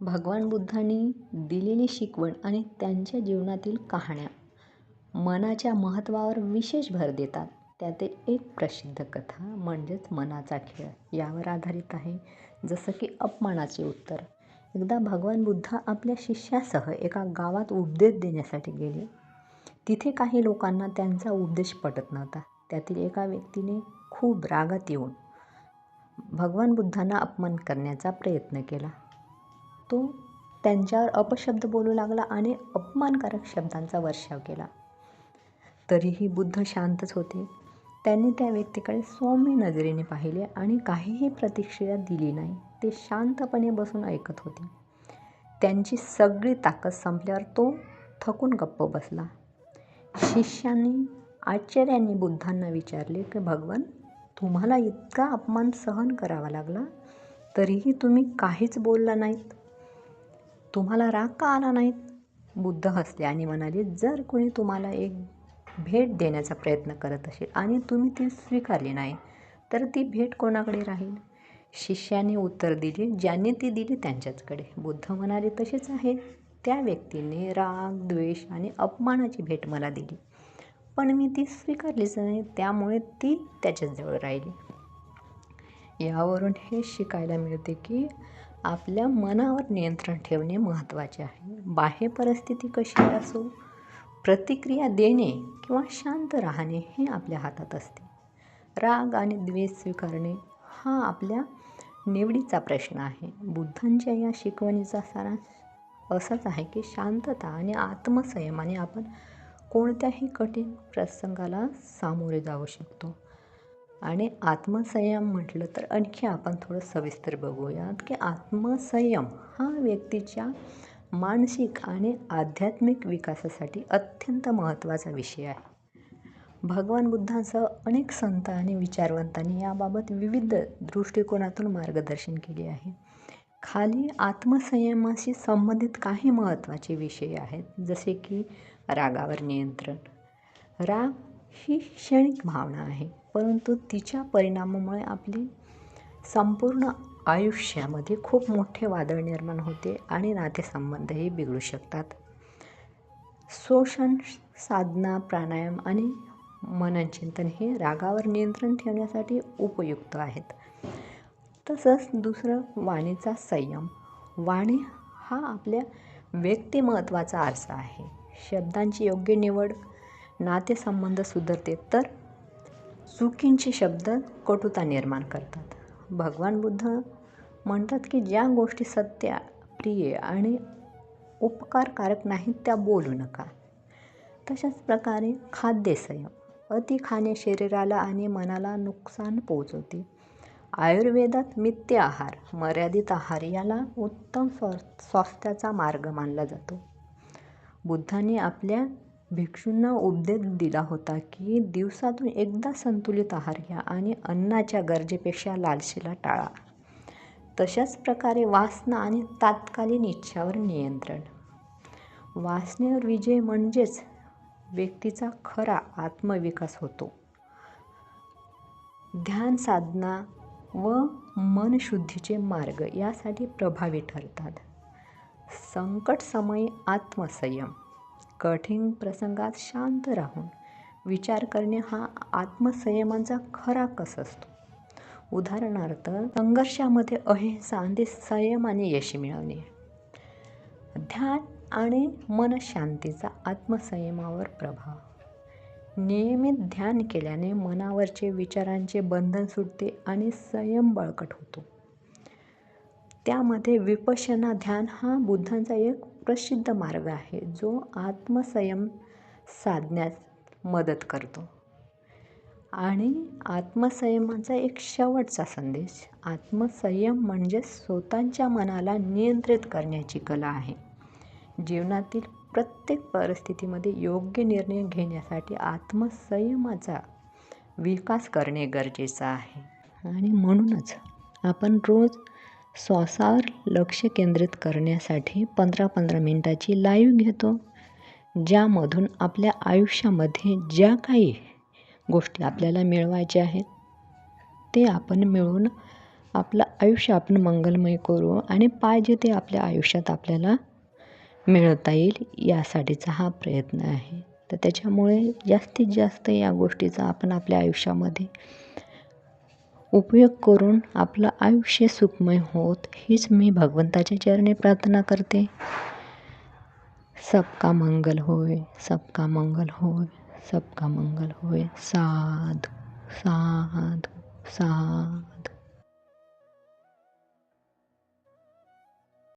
भगवान बुद्धांनी दिलेली शिकवण आणि त्यांच्या जीवनातील कहाण्या मनाच्या महत्त्वावर विशेष भर देतात. त्यातील एक प्रसिद्ध कथा म्हणजेच मनाचा खेळ यावर आधारित आहे. जसं की अपमानाचे उत्तर. एकदा भगवान बुद्ध आपल्या शिष्यासह एका गावात उपदेश देण्यासाठी गेले. तिथे काही लोकांना त्यांचा उपदेश पटत नव्हता. त्यातील एका व्यक्तीने खूप रागात येऊन भगवान बुद्धांना अपमान करण्याचा प्रयत्न केला. तो त्यांच्यावर अपशब्द बोलू लागला आणि अपमानकारक शब्दांचा वर्षाव केला. तरीही बुद्ध शांतच होते. त्यांनी त्या व्यक्तीकडे सौम्य नजरेने पाहिले आणि काहीही प्रतिक्रिया दिली नाही. ते शांतपणे बसून ऐकत होते. त्यांची सगळी ताकद संपल्यावर तो थकून गप्प बसला. शिष्यांनी आश्चर्याने बुद्धांना विचारले की भगवान तुम्हाला इतका अपमान सहन करावा लागला? तरीही तुम्ही काहीच बोलला नाहीत. तुम्हाला राग का आला नाहीत? बुद्ध हसले आणि म्हणाले जर कोणी तुम्हाला एक भेट देण्याचा प्रयत्न करत असेल आणि तुम्ही ती स्वीकारली नाही तर ती भेट कोणाकडे राहील? शिष्याने उत्तर दिले ज्यांनी ती दिली त्यांच्याचकडे. बुद्ध म्हणाले तसेच आहे. त्या व्यक्तीने राग द्वेष आणि अपमानाची भेट मला दिली. पण मी ती स्वीकारलीच नाही त्यामुळे ती त्याच्याजवळ राहिली. यावरून हे शिकायला मिळते की आपल्या मनावर नियंत्रण ठेवणे महत्त्वाचे आहे. बाह्य परिस्थिती कशी असो प्रतिक्रिया देणे किंवा शांत राहणे हे आपल्या हातात असते. राग आणि द्वेष स्वीकारणे हा आपल्या निवडीचा प्रश्न आहे. बुद्धांच्या या शिकवणीचा सारांश असाच आहे की शांतता आणि आत्मसंयमाने आपण कोणत्याही कठीण प्रसंगाला सामोरे जाऊ शकतो. आणि आत्मसंयम म्हटलं तर आणखी आपण थोडं सविस्तर बघूयात की आत्मसंयम हा व्यक्तीच्या मानसिक आणि आध्यात्मिक विकासासाठी अत्यंत महत्त्वाचा विषय आहे. भगवान बुद्धांसह अनेक संत आणि विचारवंतांनी याबाबत विविध दृष्टिकोनातून मार्गदर्शन केले आहे. खाली आत्मसंयमाशी संबंधित काही महत्त्वाचे विषय आहेत जसे की रागावर नियंत्रण. राग ही क्षणिक भावना आहे. परंतु तिच्या परिणामामुळे आपली संपूर्ण आयुष्यामध्ये खूप मोठे वादळ निर्माण होते आणि नातेसंबंधही बिघडू शकतात. शोषण साधना प्राणायाम आणि मननचिंतन हे रागावर नियंत्रण ठेवण्यासाठी उपयुक्त आहेत. तसंच दुसरं वाणीचा संयम. वाणी हा आपल्या व्यक्तिमत्वाचा आरसा आहे. शब्दांची योग्य निवड नातेसंबंध सुधारते तर? चुकींचे शब्द कटुता निर्माण करतात. भगवान बुद्ध म्हणतात की ज्या गोष्टी सत्य प्रिय आणि उपकारकारक नाहीत त्या बोलू नका. तशाच प्रकारे खाद्य संयम. अति खाणे शरीराला आणि मनाला नुकसान पोचवते आयुर्वेदात मित्य आहार मर्यादित आहार याला उत्तम स्वा स्वास्थ्याचा मार्ग मानला जातो. बुद्धाने आपल्या भिक्षूंना उपदेश दिला होता की दिवसातून एकदा संतुलित आहार घ्या आणि अन्नाच्या गरजेपेक्षा लालशीला टाळा. तशाच प्रकारे वासना आणि तात्कालीन इच्छावर नियंत्रण. वासनेवर विजय म्हणजेच व्यक्तीचा खरा आत्मविकास होतो. ध्यान साधना व मनशुद्धीचे मार्ग यासाठी प्रभावी ठरतात. संकटसमयी आत्मसंयम. कठीण प्रसंगात शांत राहून विचार करणे हा आत्मसंयमाचा खरा कस असतो. उदाहरणार्थ संघर्षामध्ये अहिंसा आणि संयमाने यश मिळवणे. ध्यान आणि मनशांतीचा आत्मसंयमावर प्रभाव. नियमित ध्यान केल्याने मनावरचे विचारांचे बंधन सुटते आणि संयम बळकट होतो. त्यामध्ये विपशना ध्यान हा बुद्धांचा एक प्रसिद्ध मार्ग आहे जो आत्मसंयम साधण्यास मदत करतो. आणि आत्मसंयमाचा एक शेवटचा संदेश आत्मसंयम म्हणजे स्वतःच्या मनाला नियंत्रित करण्याची कला आहे. जीवनातील प्रत्येक परिस्थितीमध्ये योग्य निर्णय घेण्यासाठी आत्मसंयमाचा विकास करणे गरजेचं आहे. आणि म्हणूनच आपण रोज श्वासावर लक्ष केंद्रित करण्यासाठी पंधरा पंधरा मिनटाची लाईव्ह घेतो. ज्यामधून आपल्या आयुष्यामध्ये ज्या काही गोष्टी आपल्याला मिळवायच्या आहेत ते आपण मिळवून आपलं आयुष्य आपण मंगलमय करू आणि पाहिजे ते आपल्या आयुष्यात आपल्याला मिळवता येईल यासाठीचा हा प्रयत्न आहे. तर त्याच्यामुळे जास्तीत जास्त या गोष्टीचा आपण आपल्या आयुष्यामध्ये उपयोग करून आपलं आयुष्य सुखमय होत हीच मी भगवंताच्या चरणी प्रार्थना करते. सबका मंगल होय सबका मंगल होय सबका मंगल होय. साधू साधू साधू.